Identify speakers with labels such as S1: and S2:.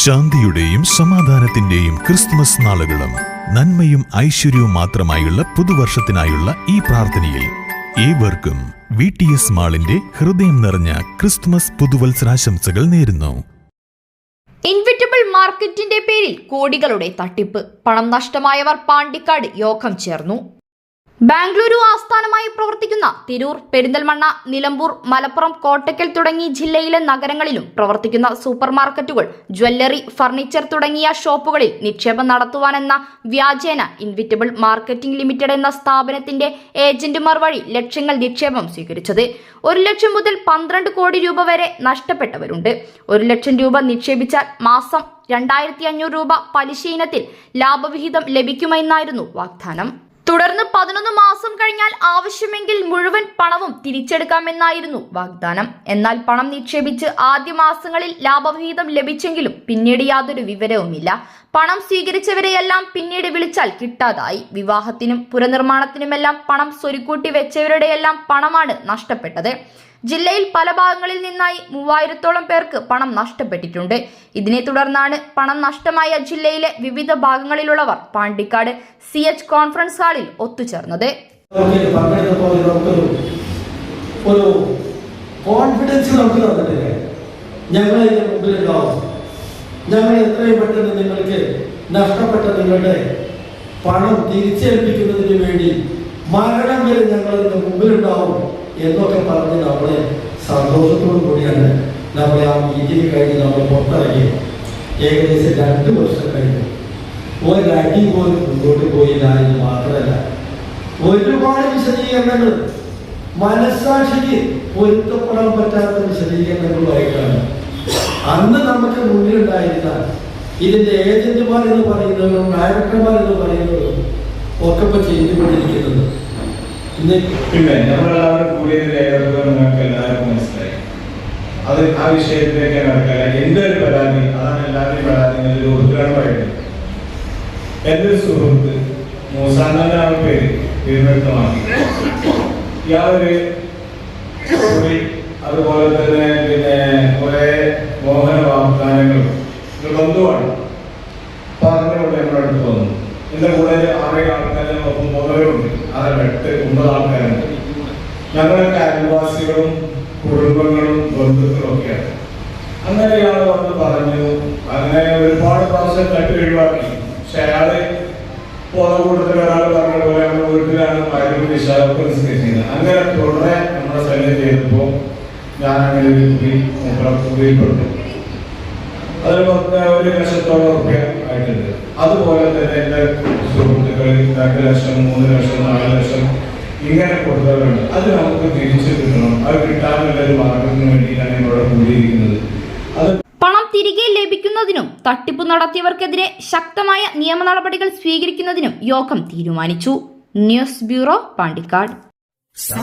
S1: ശാന്തിയുടെയും സമാധാനത്തിന്റെയും ക്രിസ്തുമസ് നാളുകളും നന്മയും ഐശ്വര്യവും മാത്രമായുള്ള പുതുവർഷത്തിനായുള്ള ഈ പ്രാർത്ഥനയിൽ ഏവർക്കും വി ടി എസ് മാളിന്റെ ഹൃദയം നിറഞ്ഞ ക്രിസ്തുമസ് പുതുവത്സരാശംസകൾ നേരുന്നു.
S2: ഇൻവിറ്റബിൾ മാർക്കറ്റിന്റെ പേരിൽ കോടികളുടെ തട്ടിപ്പ് പണം നഷ്ടമായവർ പാണ്ടിക്കാട് യോഗം ചേർന്നു. ബാംഗ്ലൂരു ആസ്ഥാനമായി പ്രവർത്തിക്കുന്ന തിരൂർ പെരിന്തൽമണ്ണ നിലമ്പൂർ മലപ്പുറം കോട്ടയ്ക്കൽ തുടങ്ങി ജില്ലയിലെ നഗരങ്ങളിലും പ്രവർത്തിക്കുന്ന സൂപ്പർ മാർക്കറ്റുകൾ ജ്വല്ലറി ഫർണിച്ചർ തുടങ്ങിയ ഷോപ്പുകളിൽ നിക്ഷേപം നടത്തുവാനെന്ന വ്യാജേന ഇൻവിറ്റബിൾ മാർക്കറ്റിംഗ് ലിമിറ്റഡ് എന്ന സ്ഥാപനത്തിന്റെ ഏജന്റുമാർ വഴി ലക്ഷങ്ങൾ നിക്ഷേപം സ്വീകരിച്ചത്. ഒരു ലക്ഷം മുതൽ പന്ത്രണ്ട് കോടി രൂപ വരെ നഷ്ടപ്പെട്ടവരുണ്ട്. ഒരു ലക്ഷം രൂപ നിക്ഷേപിച്ചാൽ മാസം രണ്ടായിരത്തി അഞ്ഞൂറ് രൂപ പലിശ ഇനത്തിൽ ലാഭവിഹിതം ലഭിക്കുമെന്നായിരുന്നു വാഗ്ദാനം. തുടർന്ന് പതിനൊന്ന് മാസം കഴിഞ്ഞാൽ ആവശ്യമെങ്കിൽ മുഴുവൻ പണവും തിരിച്ചെടുക്കാമെന്നായിരുന്നു വാഗ്ദാനം. എന്നാൽ പണം നിക്ഷേപിച്ച് ആദ്യ മാസങ്ങളിൽ ലാഭവിഹിതം ലഭിച്ചെങ്കിലും പിന്നീട് യാതൊരു വിവരവുമില്ല. പണം സ്വീകരിച്ചവരെയെല്ലാം പിന്നീട് വിളിച്ചാൽ കിട്ടാതായി. വിവാഹത്തിനും പുനർനിർമ്മാണത്തിനുമെല്ലാം പണം സ്വരുക്കൂട്ടി വെച്ചവരുടെയെല്ലാം പണമാണ് നഷ്ടപ്പെട്ടത്. ജില്ലയിൽ പല ഭാഗങ്ങളിൽ നിന്നായി മൂവായിരത്തോളം പേർക്ക് പണം നഷ്ടപ്പെട്ടിട്ടുണ്ട്. ഇതിനെ തുടർന്നാണ് പണം നഷ്ടമായ ജില്ലയിലെ വിവിധ ഭാഗങ്ങളിലുള്ളവർ പാണ്ടിക്കാട് സി എച്ച് കോൺഫറൻസ് ഹാളിൽ ഒത്തുചേർന്നത്.
S3: ഒരു കോൺഫിഡൻസ് എത്രയും പെട്ടെന്ന് നിങ്ങൾക്ക് നഷ്ടപ്പെട്ട നിങ്ങളുടെ പണം തിരിച്ചേൽപ്പിക്കുന്നതിന് വേണ്ടി മരണം വരെ ഞങ്ങൾ മുമ്പിലുണ്ടാവും. എന്നൊക്കെ പറഞ്ഞ് നമ്മളെ സന്തോഷത്തോടു കൂടിയാണ് നമ്മളെ ആ മീറ്റിംഗ് കഴിഞ്ഞ് നമ്മൾ പുറത്തിറങ്ങി ഏകദേശം രണ്ട് വർഷം കഴിഞ്ഞു. ഒരടി പോലും മുന്നോട്ട് പോയില്ല എന്ന് മാത്രമല്ല ഒരുപാട് വിശദീകരണങ്ങൾ മനസ്സാക്ഷിക്ക് പൊരുത്തപ്പെടാൻ പറ്റാത്ത വിശദീകരണങ്ങളുമായിട്ടാണ്. അന്ന് നമുക്ക് മുന്നിലുണ്ടായിരുന്ന ഇതിന്റെ ഏജന്റുമാർ എന്ന് പറയുന്നവരും ഡയറക്ടർമാർ എന്ന് പറയുന്നവരും ഒക്കെ ഇപ്പൊ ചെയ്തുകൊണ്ടിരിക്കുന്നത്.
S4: പിന്നെ നമ്മളെല്ലാവരും കൂടിയത് രേഖപ്പെടുത്താൻ നിങ്ങൾക്ക് എല്ലാവർക്കും മനസ്സിലായി. അത് ആ വിഷയത്തിലേക്ക് നടക്കില്ല എന്റെ ഒരു പരാതി അതാണ് എല്ലാവരുടെയും പരാതി എന്നൊരു ഉദ്ഘാടനമായിട്ട് എന്റെ ഒരു സുഹൃത്ത് മൂസാന്നാണ് പേര് തിരുവനന്തപുരമാണ് ഇയാളൊരു അതുപോലെ തന്നെ അയൽവാസികളും കുടുംബങ്ങളും ബന്ധുക്കളും ഒക്കെയാണ്. അങ്ങനെ ഇയാൾ വന്ന് പറഞ്ഞു അങ്ങനെ ഒരുപാട് പ്രാവശ്യം തട്ടി ഒഴിവാക്കി. പക്ഷെ അയാൾ പോന്ന കൂട്ടത്തിൽ ഒരാൾ പറഞ്ഞ പോലെ നമ്മുടെ വീട്ടിലാണ് മരുന്ന് വിശാലൊക്കെ നിസ്കരിച്ചിരുന്നത് അങ്ങനെ തുടരെ നമ്മുടെ ശല്യം ചെയ്തപ്പോ ഞാൻ അങ്ങനെ കുറി അതിൽ പത്ത് ഒരു ലക്ഷത്തോളം റുപ്യ ആയിട്ടുണ്ട്. അതുപോലെ തന്നെ എന്റെ സുഹൃത്തുക്കളിൽ രണ്ട് ലക്ഷം മൂന്ന് ലക്ഷം നാല് ലക്ഷം ഇങ്ങനെ കൊടുത്തവരുണ്ട് അത് നമുക്ക് തിരിച്ചു കിട്ടണം. അത് കിട്ടാനുള്ള ഒരു മാർഗത്തിന് വേണ്ടിയിട്ടാണ് ഇവിടെ കൂടിയിരിക്കുന്നത്. അത്
S2: പണം തിരികെ ലഭിക്കുന്നതിനും തട്ടിപ്പ് നടത്തിയവർക്കെതിരെ ശക്തമായ നിയമ നടപടികൾ സ്വീകരിക്കുന്നതിനും യോഗം തീരുമാനിച്ചു. News bureau Pandikkad.
S5: സാ